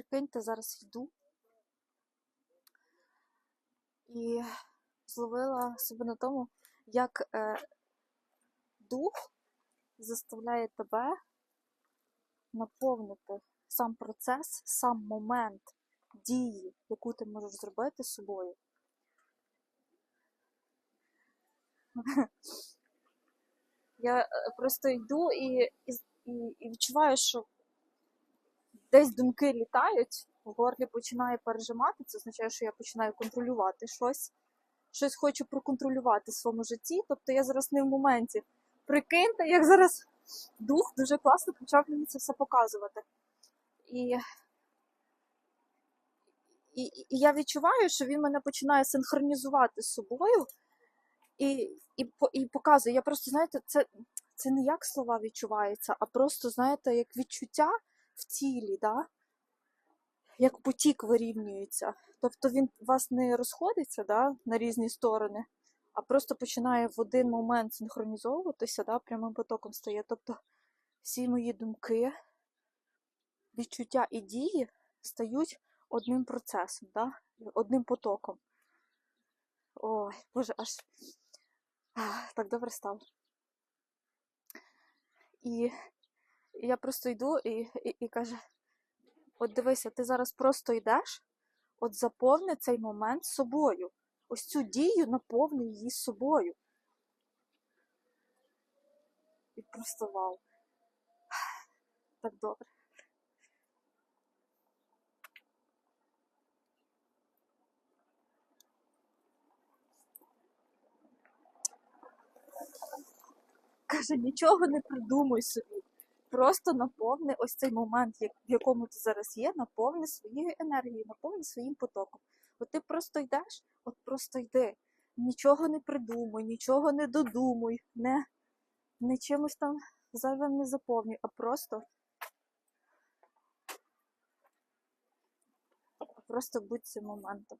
Прикиньте, зараз йду і зловила себе на тому, як е, дух заставляє тебе наповнити сам процес, сам момент дії, яку ти можеш зробити з собою. Я е, просто йду і, і, і, і відчуваю, що десь думки літають, в горлі починає пережимати, це означає, що я починаю контролювати щось. Щось хочу проконтролювати в своєму житті. Тобто я зараз не в моменті. Прикиньте, як зараз дух дуже класно почав мені це все показувати. І, і, і я відчуваю, що він мене починає синхронізувати з собою і, і, і показує. Я просто, знаєте, це, це не як слова відчуваються, а просто, знаєте, як відчуття в тілі, да? як потік вирівнюється. Тобто він у вас не розходиться да, на різні сторони, а просто починає в один момент синхронізовуватися, да, прямим потоком стає. Тобто всі мої думки, відчуття і дії стають одним процесом, да, одним потоком. Ой, Боже, аж так добре стало. І я просто йду і, і, і каже: от дивися, ти зараз просто йдеш, от заповни цей момент собою. Ось цю дію наповни її собою. І просто вау. Так добре. Каже, нічого не придумуй собі. Просто наповни ось цей момент, в якому ти зараз є, наповни своєю енергією, наповни своїм потоком. От ти просто йдеш, от просто йди. Нічого не придумуй, нічого не додумуй, не, не чимось там зайвим не заповнюй, а просто. Просто будь цим моментом.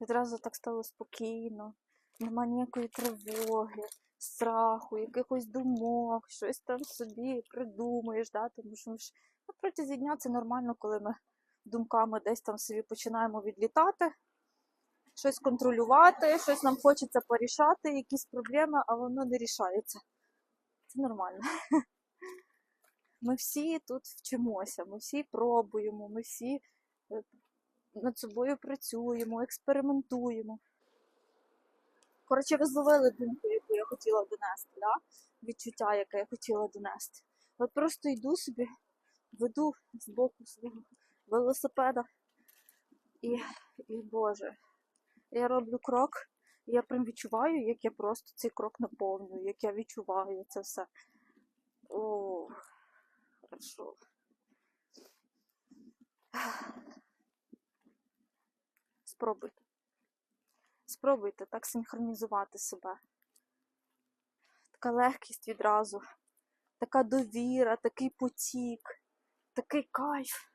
Відразу так стало спокійно, нема ніякої тривоги, страху, якихось думок, щось там собі придумуєш, да? тому що ж на протязі дня це нормально, коли ми думками десь там собі починаємо відлітати, щось контролювати, щось нам хочеться порішати, якісь проблеми, а воно не рішається. Це нормально. Ми всі тут вчимося, ми всі пробуємо, ми всі е, над собою працюємо, експериментуємо. Коротше, ви зловили думку, яку я хотіла донести, да? відчуття, яке я хотіла донести. От просто йду собі, веду з боку свого велосипеда. І, і Боже, я роблю крок, і я прям відчуваю, як я просто цей крок наповнюю, як я відчуваю це все. О, хорошо. Спробуйте. Спробуйте так синхронізувати себе. Така легкість відразу, така довіра, такий потік, такий кайф.